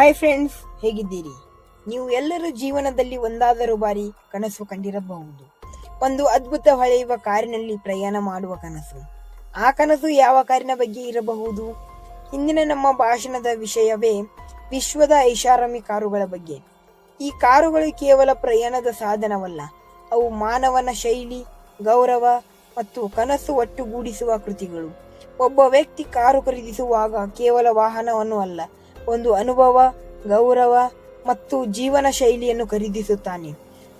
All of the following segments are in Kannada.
ಹಾಯ್ ಫ್ರೆಂಡ್ಸ್ ಹೇಗಿದ್ದೀರಿ? ನೀವು ಎಲ್ಲರೂ ಜೀವನದಲ್ಲಿ ಒಂದಾದರೂ ಬಾರಿ ಕನಸು ಕಂಡಿರಬಹುದು. ಒಂದು ಅದ್ಭುತ ಹೊಳೆಯುವ ಕಾರಿನಲ್ಲಿ ಪ್ರಯಾಣ ಮಾಡುವ ಕನಸು. ಆ ಕನಸು ಯಾವ ಕಾರಿನ ಬಗ್ಗೆ ಇರಬಹುದು? ಇಂದಿನ ನಮ್ಮ ಭಾಷಣದ ವಿಷಯವೇ ವಿಶ್ವದ ಐಷಾರಾಮಿ ಕಾರುಗಳ ಬಗ್ಗೆ. ಈ ಕಾರುಗಳು ಕೇವಲ ಪ್ರಯಾಣದ ಸಾಧನವಲ್ಲ, ಅವು ಮಾನವನ ಶೈಲಿ, ಗೌರವ ಮತ್ತು ಕನಸು ಒಟ್ಟುಗೂಡಿಸುವ ಕೃತಿಗಳು. ಒಬ್ಬ ವ್ಯಕ್ತಿ ಕಾರು ಖರೀದಿಸುವಾಗ ಕೇವಲ ವಾಹನವನ್ನು ಅಲ್ಲ ಒಂದು ಅನುಭವ ಗೌರವ ಮತ್ತು ಜೀವನ ಶೈಲಿಯನ್ನು ಖರೀದಿಸುತ್ತಾನೆ.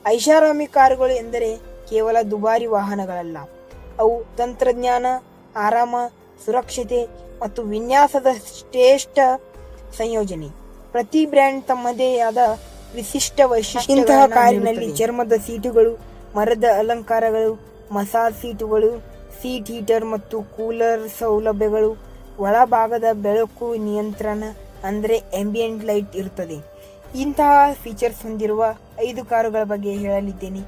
ಐಷಾರಾಮಿ ಕಾರುಗಳು ಎಂದರೆ ಕೇವಲ ದುಬಾರಿ ವಾಹನಗಳಲ್ಲ. ಅವು ತಂತ್ರಜ್ಞಾನ ಆರಾಮ ಸುರಕ್ಷತೆ ಮತ್ತು ವಿನ್ಯಾಸದ ಶ್ರೇಷ್ಠ ಸಂಯೋಜನೆ. ಪ್ರತಿ ಬ್ರ್ಯಾಂಡ್ ತಮ್ಮದೇ ಆದ ವಿಶಿಷ್ಟ ವೈಶಿಷ್ಟ್ಯ ಇಂತಹ ಕಾರಿನಲ್ಲಿ ಚರ್ಮದ ಸೀಟುಗಳು ಮರದ ಅಲಂಕಾರಗಳು ಮಸಾಜ್ ಸೀಟುಗಳು ಸೀಟ್ ಹೀಟರ್ ಮತ್ತು ಕೂಲರ್ ಸೌಲಭ್ಯಗಳು ಒಳಭಾಗದ ಬೆಳಕು ನಿಯಂತ್ರಣ ಅಂದರೆ ಎಂಬಿಯಂಟ್ ಲೈಟ್ ಇರುತ್ತದೆ ಇಂತಹ ಫೀಚರ್ಸ್ ಹೊಂದಿರುವ ಐದು ಕಾರುಗಳ ಬಗ್ಗೆ ಹೇಳಲಿದ್ದೇನೆ.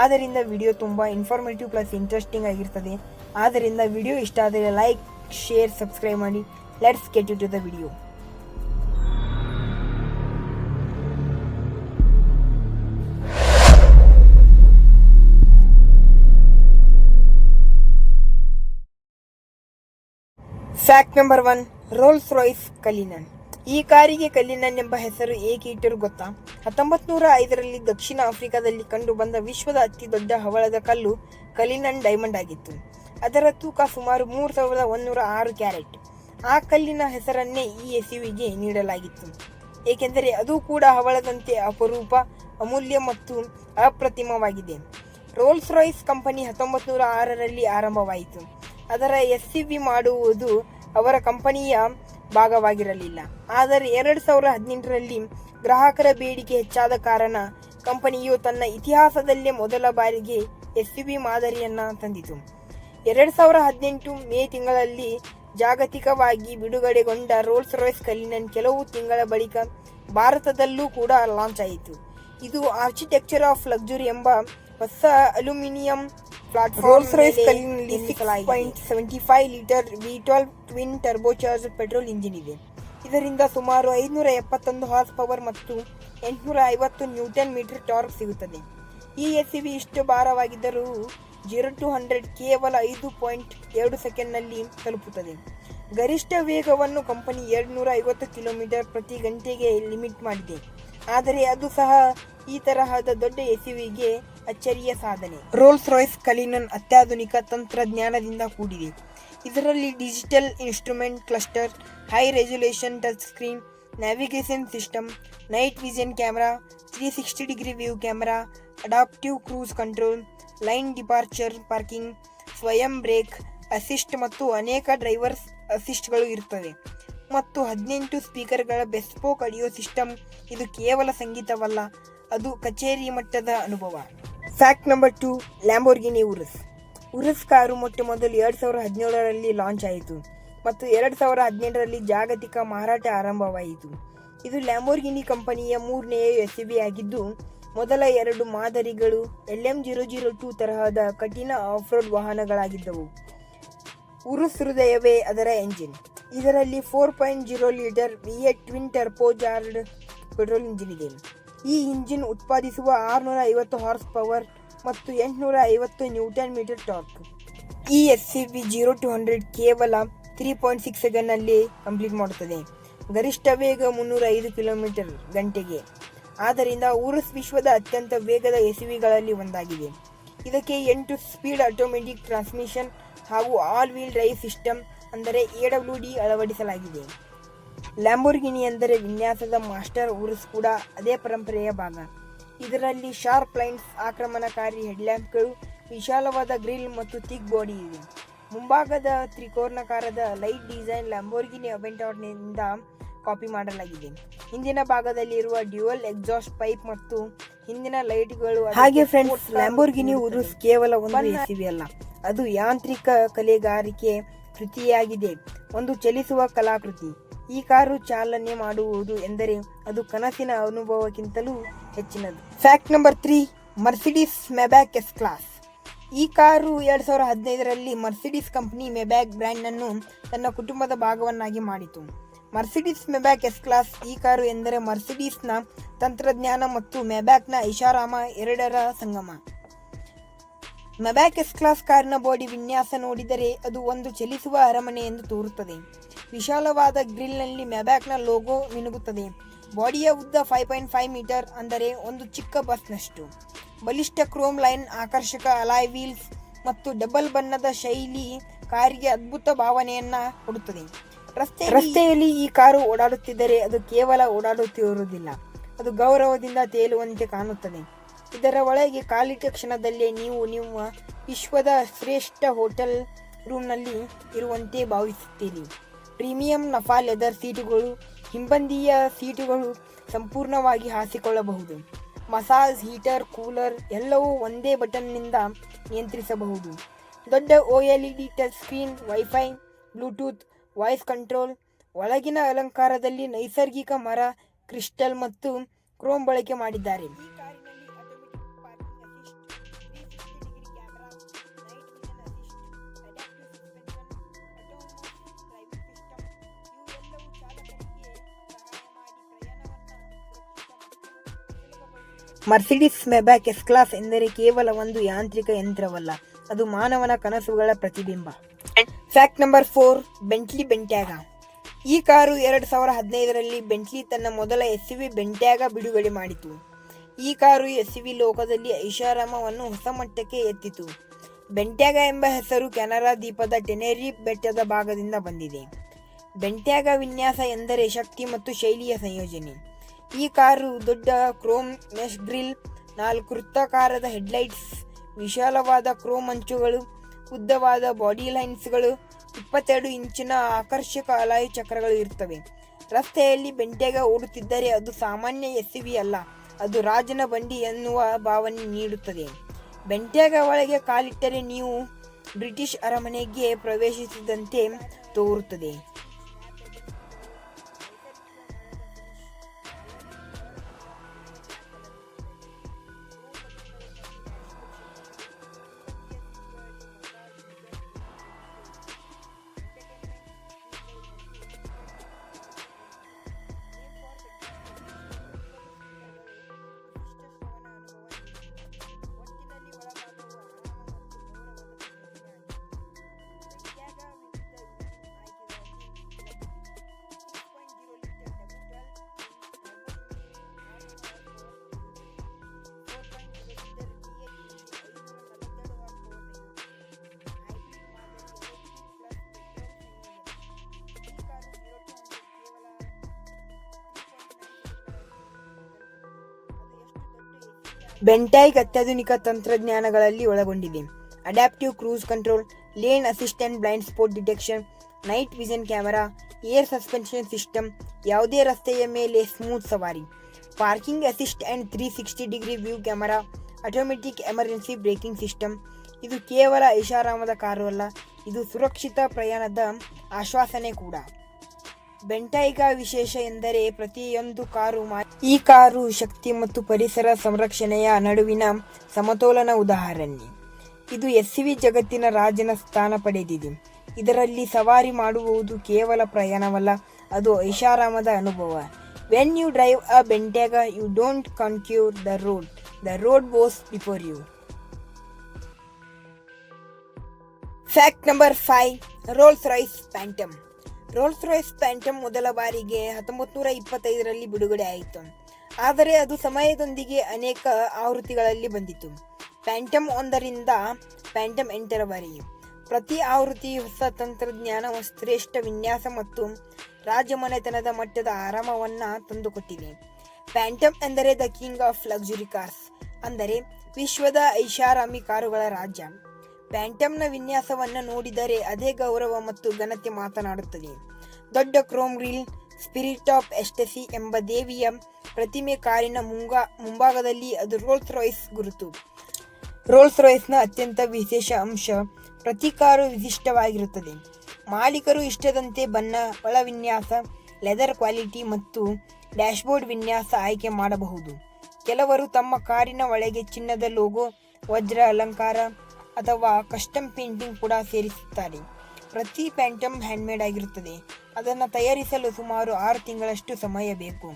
ಆದ್ದರಿಂದ ವಿಡಿಯೋ ತುಂಬ ಇನ್ಫಾರ್ಮೇಟಿವ್ ಪ್ಲಸ್ ಇಂಟ್ರೆಸ್ಟಿಂಗ್ ಆಗಿರ್ತದೆ. ಆದ್ದರಿಂದ ವಿಡಿಯೋ ಇಷ್ಟ ಆದರೆ ಲೈಕ್ ಶೇರ್ ಸಬ್ಸ್ಕ್ರೈಬ್ ಮಾಡಿ. Let's get you to the video fact number one Rolls Royce Cullinan ಈ ಕಾರಿಗೆ ಕಲ್ಲಿನನ್ ಎಂಬ ಹೆಸರು ಏಕೆ ಇಟ್ಟರು ಗೊತ್ತಾ? ಹತ್ತೊಂಬತ್ ನೂರ ಐದರಲ್ಲಿ ದಕ್ಷಿಣ ಆಫ್ರಿಕಾದಲ್ಲಿ ಕಂಡು ಬಂದ ವಿಶ್ವದ ಅತಿ ದೊಡ್ಡ ಹವಳದ ಕಲ್ಲು ಕಲಿನನ್ ಡೈಮಂಡ್ ಆಗಿತ್ತು. ಅದರ ತೂಕ ಸುಮಾರು ಮೂರು ಸಾವಿರದ ಒಂದೂರ ಆರು ಕ್ಯಾರೆಟ್. ಆ ಕಲ್ಲಿನ ಹೆಸರನ್ನೇ ಈ ಎಸ್ಯುವಿಗೆ ನೀಡಲಾಗಿತ್ತು. ಏಕೆಂದರೆ ಅದು ಕೂಡ ಹವಳದಂತೆ ಅಪರೂಪ, ಅಮೂಲ್ಯ ಮತ್ತು ಅಪ್ರತಿಮವಾಗಿದೆ. ರೋಲ್ಸ್ ರಾಯ್ಸ್ ಕಂಪನಿ ಹತ್ತೊಂಬತ್ತು ನೂರ ಆರರಲ್ಲಿ ಆರಂಭವಾಯಿತು. ಅದರ ಎಸ್ ಮಾಡುವುದು ಅವರ ಕಂಪನಿಯ ಭಾಗವಾಗಿರಲಿಲ್ಲ. ಆದರೆ ಎರಡು ಸಾವಿರದ ಹದಿನೆಂಟರಲ್ಲಿ ಗ್ರಾಹಕರ ಬೇಡಿಕೆ ಹೆಚ್ಚಾದ ಕಾರಣ ಕಂಪನಿಯು ತನ್ನ ಇತಿಹಾಸದಲ್ಲೇ ಮೊದಲ ಬಾರಿಗೆ ಎಸ್ ಮಾದರಿಯನ್ನ ತಂದಿತು. ಎರಡು ಸಾವಿರದ ಹದಿನೆಂಟು ಮೇ ತಿಂಗಳಲ್ಲಿ ಜಾಗತಿಕವಾಗಿ ಬಿಡುಗಡೆಗೊಂಡ ರೋಲ್ಸ್ ರಾಯ್ಸ್ ಕಲ್ಲಿನ ಕೆಲವು ತಿಂಗಳ ಬಳಿಕ ಭಾರತದಲ್ಲೂ ಕೂಡ ಲಾಂಚ್ ಆಯಿತು ಇದು ಆರ್ಕಿಟೆಕ್ಚರ್ ಆಫ್ ಲಕ್ಸುರಿ ಎಂಬ ಹೊಸ ಅಲ್ಯೂಮಿನಿಯಂ ಪ್ಲಾಟ್ಫಾರ್ಮ್ ರೋಲ್ಸ್ ಕಲ್ಲಿನಲ್ಲಿ ಕಲ್ಲಿನಲ್ಲಿ point seventy five litre V twelve twin turbocharge petrol engine ಇದೆ. ಇದರಿಂದ ಸುಮಾರು ಐದುನೂರ ಎಪ್ಪತ್ತೊಂದು ಹಾರ್ಸ್ ಪವರ್ ಮತ್ತು ಎಂಟುನೂರ ಐವತ್ತು ನ್ಯೂಟನ್ ಮೀಟರ್ ಟಾರ್ಕ್ ಸಿಗುತ್ತದೆ. ಈ ಎಸ್ ಇಷ್ಟು ಭಾರವಾಗಿದ್ದರೂ ಜೀರೋ ಟು ಹಂಡ್ರೆಡ್ ಕೇವಲ ಐದು ಪಾಯಿಂಟ್ ಎರಡು ಸೆಕೆಂಡ್ನಲ್ಲಿ ತಲುಪುತ್ತದೆ. ಗರಿಷ್ಠ ವೇಗವನ್ನು ಕಂಪನಿ ಎರಡುನೂರ ಐವತ್ತು ಕಿಲೋಮೀಟರ್ ಪ್ರತಿ ಗಂಟೆಗೆ ಲಿಮಿಟ್ ಮಾಡಿದೆ. ಆದರೆ ಅದು ಸಹ ಈ ತರಹದ ದೊಡ್ಡ ಎಸಿವಿಗೆ ಅಚ್ಚರಿಯ ಸಾಧನೆ. ರೋಲ್ಸ್ ರಾಯ್ಸ್ ಕಲಿನನ್ ಅತ್ಯಾಧುನಿಕ ತಂತ್ರಜ್ಞಾನದಿಂದ ಕೂಡಿದೆ. ಇದರಲ್ಲಿ digital instrument cluster, high resolution touch screen, navigation system, night vision camera, three sixty degree view camera, adaptive cruise control, lane departure parking, ಸ್ವಯಂ ಬ್ರೇಕ್, ಅಸಿಸ್ಟ್ ಮತ್ತು ಅನೇಕ ಡ್ರೈವರ್ಸ್ ಅಸಿಸ್ಟ್ಗಳು ಇರುತ್ತವೆ. ಮತ್ತು ಹದಿನೆಂಟು ಸ್ಪೀಕರ್ಗಳ ಬೆಸ್ಪೋಕ್ ಆಡಿಯೋ ಸಿಸ್ಟಮ್ ಇದು ಕೇವಲ ಸಂಗೀತವಲ್ಲ, ಅದು ಕಚೇರಿ ಮಟ್ಟದ ಅನುಭವ. Fact number two, Lamborghini Urus. Urus car ಮೊಟ್ಟ ಮೊದಲು ಎರಡು ಸಾವಿರದ ಹದಿನೇಳರಲ್ಲಿ ಲಾಂಚ್ ಆಯಿತು ಮತ್ತು ಎರಡು ಸಾವಿರದ ಹದಿನೆಂಟರಲ್ಲಿ ಜಾಗತಿಕ ಮಾರಾಟ ಆರಂಭವಾಯಿತು. ಇದು ಲ್ಯಾಂಬೋರ್ಗಿನಿ ಕಂಪನಿಯ ಮೂರನೆಯ ಎಸ್ ಆಗಿದ್ದು, ಮೊದಲ ಎರಡು ಮಾದರಿಗಳು L M zero zero two ತರಹದ ಕಠಿಣ ಆಫ್ ರೋಡ್ ವಾಹನಗಳಾಗಿದ್ದವು. ಉರುಸ್ ಹೃದಯವೇ ಅದರ ಎಂಜಿನ್. ಇದರಲ್ಲಿ four point zero litre V eight twin turbocharged petrol engine ಇದೆ. ಈ ಇಂಜಿನ್ ಉತ್ಪಾದಿಸುವ ಆರುನೂರ ಐವತ್ತು ಹಾರ್ಸ್ ಪವರ್ ಮತ್ತು ಎಂಟುನೂರ ಐವತ್ತು ನ್ಯೂಟನ್ ಮೀಟರ್ ಟಾರ್ಕ್. ಈ S C B zero to hundred ಕೇವಲ ತ್ರೀ ಪಾಯಿಂಟ್ ಸಿಕ್ಸ್ ಸೆಕೆಂಡ್ನಲ್ಲಿ ಕಂಪ್ಲೀಟ್ ಮಾಡುತ್ತದೆ. ಗರಿಷ್ಠ ವೇಗ ಮುನ್ನೂರ ಐದು ಕಿಲೋಮೀಟರ್ ಗಂಟೆಗೆ. ಆದ್ದರಿಂದ ಊರಸ್ ವಿಶ್ವದ ಅತ್ಯಂತ ವೇಗದ ಎಸಿವಿಗಳಲ್ಲಿ ಒಂದಾಗಿದೆ. ಇದಕ್ಕೆ ಎಂಟು ಸ್ಪೀಡ್ ಆಟೋಮೆಟಿಕ್ ಟ್ರಾನ್ಸ್ಮಿಷನ್ ಹಾಗೂ ಆಲ್ ವೀಲ್ ಡ್ರೈವ್ ಸಿಸ್ಟಮ್ ಅಂದರೆ ಎ ಡಬ್ಲ್ಯೂ ಡಿ ಅಳವಡಿಸಲಾಗಿದೆ. ಲ್ಯಾಂಬೋರ್ಗಿನಿ ಎಂದರೆ ವಿನ್ಯಾಸದ ಮಾಸ್ಟರ್ ಉರುಸ್ ಕೂಡ ಅದೇ ಪರಂಪರೆಯ ಭಾಗ. ಇದರಲ್ಲಿ ಶಾರ್ಪ್ ಲೈನ್ಸ್ ಆಕ್ರಮಣಕಾರಿ ಹೆಡ್ಲ್ಯಾಂಪ್ಗಳು ವಿಶಾಲವಾದ ಗ್ರಿಲ್ ಮತ್ತು ಥಿಕ್ ಬಾಡಿ ಇದೆ ಮುಂಭಾಗದ ತ್ರಿಕೋರ್ಣಕಾರದ ಲೈಟ್ ಡಿಸೈನ್ ಲ್ಯಾಂಬೋರ್ಗಿನಿ ಅವೆಂಟಾರ್ನಿಂದ ಕಾಪಿ ಮಾಡಲಾಗಿದೆ. ಹಿಂದಿನ ಭಾಗದಲ್ಲಿರುವ ಡ್ಯುಯಲ್ ಎಕ್ಸಾಸ್ಟ್ ಪೈಪ್ ಮತ್ತು ಹಿಂದಿನ ಲೈಟ್ಗಳು ಹಾಗೆ ಫ್ರೆಂಡ್ಸ್ ಲ್ಯಾಂಬೋರ್ಗಿನಿ ಉರುಸ್ ಕೇವಲ ಒಂದು ಎಸಿವಿ ಅಲ್ಲ. ಅದು ಯಾಂತ್ರಿಕ ಕಲೆಗಾರಿಕೆ ಕೃತಿಯಾಗಿದೆ ಒಂದು ಚಲಿಸುವ ಕಲಾಕೃತಿ. ಈ ಕಾರು ಚಾಲನೆ ಮಾಡುವುದು ಎಂದರೆ ಅದು ಕನಸಿನ ಅನುಭವಕ್ಕಿಂತಲೂ ಹೆಚ್ಚಿನದು. Fact number three, Mercedes Maybach S class. ಈ ಕಾರು ಎರಡು ಸಾವಿರ ಹದಿನೈದರಲ್ಲಿ ಮರ್ಸಿಡಿಸ್ ಕಂಪನಿ ಮೆಬ್ಯಾಕ್ ಬ್ರ್ಯಾಂಡ್ ಅನ್ನು ತನ್ನ ಕುಟುಂಬದ ಭಾಗವನ್ನಾಗಿ ಮಾಡಿತು. ಮರ್ಸಿಡಿಸ್ ಮೆಬ್ಯಾಕ್ ಎಸ್ ಕ್ಲಾಸ್ ಈ ಕಾರು ಎಂದರೆ ಮರ್ಸಿಡಿಸ್ನ ತಂತ್ರಜ್ಞಾನ ಮತ್ತು ಮೆಬ್ಯಾಕ್ನ ಇಶಾರಾಮ ಎರಡರ ಸಂಗಮ. ಮೆಬ್ಯಾಕ್ ಎಸ್ ಕ್ಲಾಸ್ ಕಾರಿನ ಬಾಡಿ ವಿನ್ಯಾಸ ನೋಡಿದರೆ ಅದು ಒಂದು ಚಲಿಸುವ ಅರಮನೆ ಎಂದು ತೋರುತ್ತದೆ. ವಿಶಾಲವಾದ ಗ್ರಿಲ್ನಲ್ಲಿ ಮೆಬ್ಯಾಕ್ನ ಲೋಗೋ ಮಿನುಗುತ್ತದೆ. ಬಾಡಿಯ ಉದ್ದ ಫೈವ್ ಪಾಯಿಂಟ್ ಫೈವ್ ಮೀಟರ್ ಅಂದರೆ ಒಂದು ಚಿಕ್ಕ ಬಸ್ನಷ್ಟು. ಬಲಿಷ್ಠ ಕ್ರೋಮ್ ಲೈನ್ ಆಕರ್ಷಕ ಅಲಾಯ್ ವೀಲ್ಸ್ ಮತ್ತು ಡಬಲ್ ಬಣ್ಣದ ಶೈಲಿ ಕಾರಿಗೆ ಅದ್ಭುತ ಭಾವನೆಯನ್ನ ಕೊಡುತ್ತದೆ. ರಸ್ತೆ ರಸ್ತೆಯಲ್ಲಿ ಈ ಕಾರು ಓಡಾಡುತ್ತಿದ್ದರೆ ಅದು ಕೇವಲ ಓಡಾಡುತ್ತಿರುವುದಿಲ್ಲ. ಅದು ಗೌರವದಿಂದ ತೇಲುವಂತೆ ಕಾಣುತ್ತದೆ. ಇದರ ಒಳಗೆ ಕಾಲಿಟ್ಟ ಕ್ಷಣದಲ್ಲೇ ನೀವು ನಿಮ್ಮ ವಿಶ್ವದ ಶ್ರೇಷ್ಠ ಹೋಟೆಲ್ ರೂಮ್ನಲ್ಲಿ ಇರುವಂತೆ ಭಾವಿಸುತ್ತೀರಿ. ಪ್ರೀಮಿಯಂ ನಫಾ ಲೆದರ್ ಸೀಟುಗಳು, ಹಿಂಬಂದಿಯ ಸೀಟುಗಳು ಸಂಪೂರ್ಣವಾಗಿ ಹಾಸಿಕೊಳ್ಳಬಹುದು. ಮಸಾಜ್, ಹೀಟರ್, ಕೂಲರ್ ಎಲ್ಲವೂ ಒಂದೇ ಬಟನ್ನಿಂದ ನಿಯಂತ್ರಿಸಬಹುದು. ದೊಡ್ಡ O L E D touch screen, wifi, Bluetooth, voice control, ಒಳಗಿನ ಅಲಂಕಾರದಲ್ಲಿ ನೈಸರ್ಗಿಕ ಮರ, ಕ್ರಿಸ್ಟಲ್ ಮತ್ತು ಕ್ರೋಮ್ ಬಳಕೆ ಮಾಡಿದ್ದಾರೆ. ಮರ್ಸಿಡಿಸ್ ಮೆಬ್ಯಾಕ್ ಎಸ್ ಕ್ಲಾಸ್ ಎಂದರೆ ಕೇವಲ ಒಂದು ಯಾಂತ್ರಿಕ ಯಂತ್ರವಲ್ಲ, ಅದು ಮಾನವನ ಕನಸುಗಳ ಪ್ರತಿಬಿಂಬ. Fact number four Bentley Bentayga ಈ ಕಾರು ಎರಡು ಸಾವಿರ ಹದಿನೈದರಲ್ಲಿ ಬೆಂಟ್ಲಿ ತನ್ನ ಮೊದಲ ಎಸ್ ವಿ ಬೆಂಟ್ಯಾಗ ಬಿಡುಗಡೆ ಮಾಡಿತು. ಈ ಕಾರು ಎಸ್ ವಿ ಲೋಕದಲ್ಲಿ ಐಷಾರಾಮವನ್ನು ಹೊಸ ಮಟ್ಟಕ್ಕೆ ಎತ್ತಿತು. ಬೆಂಟ್ಯಾಗ ಎಂಬ ಹೆಸರು ಕೆನರಾ ದ್ವೀಪದ ಟೆನೆರಿ ಬೆಟ್ಟದ ಭಾಗದಿಂದ ಬಂದಿದೆ. ಬೆಂಟ್ಯಾಗ ವಿನ್ಯಾಸ ಎಂದರೆ ಶಕ್ತಿ ಮತ್ತು ಶೈಲಿಯ ಸಂಯೋಜನೆ. ಈ ಕಾರು ದೊಡ್ಡ ಕ್ರೋಮ್ ಮೆಶ್ ಗ್ರಿಲ್, ನಾಲ್ಕು ವೃತ್ತಾಕಾರದ ಹೆಡ್ಲೈಟ್ಸ್, ವಿಶಾಲವಾದ ಕ್ರೋಮ್ ಅಂಚುಗಳು, ಉದ್ದವಾದ ಬಾಡಿ ಲೈನ್ಸ್ಗಳು, ಇಪ್ಪತ್ತೆರಡು ಇಂಚಿನ ಆಕರ್ಷಕ ಅಲಾಯು ಚಕ್ರಗಳು ಇರುತ್ತವೆ. ರಸ್ತೆಯಲ್ಲಿ ಬೆಂಟೆಗ ಓಡುತ್ತಿದ್ದರೆ ಅದು ಸಾಮಾನ್ಯ ಎಸ್ ಅಲ್ಲ, ಅದು ರಾಜನ ಬಂಡಿ ಎನ್ನುವ ಭಾವನೆ ನೀಡುತ್ತದೆ. ಬೆಂಟೆಗ ಒಳಗೆ ಕಾಲಿಟ್ಟರೆ ನೀವು ಬ್ರಿಟಿಷ್ ಅರಮನೆಗೆ ಪ್ರವೇಶಿಸಿದಂತೆ ತೋರುತ್ತದೆ. ಬೆಂಟೈಗ್ ಅತ್ಯಾಧುನಿಕ ತಂತ್ರಜ್ಞಾನಗಳಲ್ಲಿ ಒಳಗೊಂಡಿದೆ. Adaptive cruise control, lane assistant blind spot detection, night vision camera, air suspension system, ಯಾವುದೇ ರಸ್ತೆಯ ಮೇಲೆ ಸ್ಮೂತ್ ಸವಾರಿ. Parking assist and three sixty degree view camera, automatic emergency braking system. ಇದು ಕೇವಲ ಐಷಾರಾಮದ ಕಾರು ಅಲ್ಲ ಇದು ಸುರಕ್ಷಿತ ಪ್ರಯಾಣದ ಆಶ್ವಾಸನೆ ಕೂಡ. ಬೆಂಟೈಗ ವಿಶೇಷ ಎಂದರೆ ಪ್ರತಿಯೊಂದು ಕಾರು ಈ ಕಾರು ಶಕ್ತಿ ಮತ್ತು ಪರಿಸರ ಸಂರಕ್ಷಣೆಯ ನಡುವಿನ ಸಮತೋಲನ ಉದಾಹರಣೆ. ಇದು ಎಸ್ಸಿವಿ ಜಗತ್ತಿನ ರಾಜನ ಸ್ಥಾನ ಪಡೆದಿದೆ. ಇದರಲ್ಲಿ ಸವಾರಿ ಮಾಡುವುದು ಕೇವಲ ಪ್ರಯಾಣವಲ್ಲ, ಅದು ಐಷಾರಾಮದ ಅನುಭವ. When you drive a Bentayga you don't conquer the road the road bows before you fact number five Rolls Royce Phantom Rolls Royce Phantom ಮೊದಲ ಬಾರಿಗೆ ಹತ್ತೊಂಬತ್ತು ನೂರ ಇಪ್ಪತ್ತೈದರಲ್ಲಿ ಬಿಡುಗಡೆ ಆಯಿತು. ಆದರೆ ಅದು ಸಮಯದೊಂದಿಗೆ ಅನೇಕ ಆವೃತ್ತಿಗಳಲ್ಲಿ ಬಂದಿತು. ಪ್ಯಾಂಟಮ್ ಒಂದರಿಂದ ಪ್ಯಾಂಟಮ್ ಎಂಟರವರೆಗೆ. ಪ್ರತಿ ಆವೃತ್ತಿ ಹೊಸ ತಂತ್ರಜ್ಞಾನ, ಶ್ರೇಷ್ಠ ವಿನ್ಯಾಸ ಮತ್ತು ರಾಜಮನೆತನದ ಮಟ್ಟದ ಆರಾಮವನ್ನು ತಂದುಕೊಟ್ಟಿದೆ. ಪ್ಯಾಂಟಮ್ ಎಂದರೆ the king of luxury cars, ಅಂದರೆ ವಿಶ್ವದ ಐಷಾರಾಮಿ ಕಾರುಗಳ ರಾಜ್ಯ. ಪ್ಯಾಂಟಮ್ನ ವಿನ್ಯಾಸವನ್ನು ನೋಡಿದರೆ ಅದೇ ಗೌರವ ಮತ್ತು ಘನತೆ ಮಾತನಾಡುತ್ತದೆ. ದೊಡ್ಡ ಕ್ರೋಮ್ ರೀಲ್ ಸ್ಪಿರಿಟ್ ಆಫ್ ಎಸ್ಟೆಸಿ ಎಂಬ ದೇವಿಯ ಪ್ರತಿಮೆ ಕಾರಿನ ಮುಂಗಾ, ಮುಂಭಾಗದಲ್ಲಿ ಅದು ರೋಲ್ಸ್ ರಾಯ್ಸ್ ಗುರುತು. ರೋಲ್ಸ್ ರಾಯ್ಸ್ನ ಅತ್ಯಂತ ವಿಶೇಷ ಅಂಶ ಪ್ರತಿ ಕಾರು ವಿಶಿಷ್ಟವಾಗಿರುತ್ತದೆ. ಮಾಲೀಕರು ಇಷ್ಟದಂತೆ ಬಣ್ಣ, ಒಳ ವಿನ್ಯಾಸ, ಲೆದರ್ ಕ್ವಾಲಿಟಿ ಮತ್ತು ಡ್ಯಾಶ್ಬೋರ್ಡ್ ವಿನ್ಯಾಸ ಆಯ್ಕೆ ಮಾಡಬಹುದು. ಕೆಲವರು ತಮ್ಮ ಕಾರಿನ ಒಳಗೆ ಚಿನ್ನದ ಲೋಗೋ, ವಜ್ರ ಅಲಂಕಾರ ಅಥವಾ ಕಸ್ಟಮ್ ಪೇಂಟಿಂಗ್ ಕೂಡ ಸೇರಿಸುತ್ತಾರೆ. ಪ್ರತಿ ಪ್ಯಾಂಟಮ್ ಹ್ಯಾಂಡ್ಮೇಡ್ ಆಗಿರುತ್ತದೆ. ಅದನ್ನು ತಯಾರಿಸಲು ಸುಮಾರು ಆರು ತಿಂಗಳಷ್ಟು ಸಮಯ ಬೇಕು.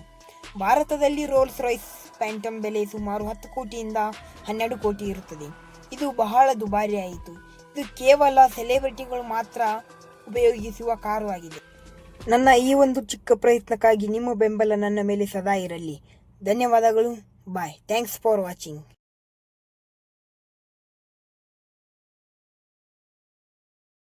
ಭಾರತದಲ್ಲಿ ರೋಲ್ಸ್ ರೈಸ್ ಪ್ಯಾಂಟಮ್ ಬೆಲೆ ಸುಮಾರು ಹತ್ತು ಕೋಟಿಯಿಂದ ಹನ್ನೆರಡು ಕೋಟಿ ಇರುತ್ತದೆ. ಇದು ಬಹಳ ದುಬಾರಿ ಆಯಿತು ಇದು ಕೇವಲ ಸೆಲೆಬ್ರಿಟಿಗಳು ಮಾತ್ರ ಉಪಯೋಗಿಸುವ ಕಾರು ಆಗಿದೆ ನನ್ನ ಈ ಒಂದು ಚಿಕ್ಕ ಪ್ರಯತ್ನಕ್ಕಾಗಿ ನಿಮ್ಮ ಬೆಂಬಲ ನನ್ನ ಮೇಲೆ ಸದಾ ಇರಲಿ. ಧನ್ಯವಾದಗಳು. Bye thanks for watching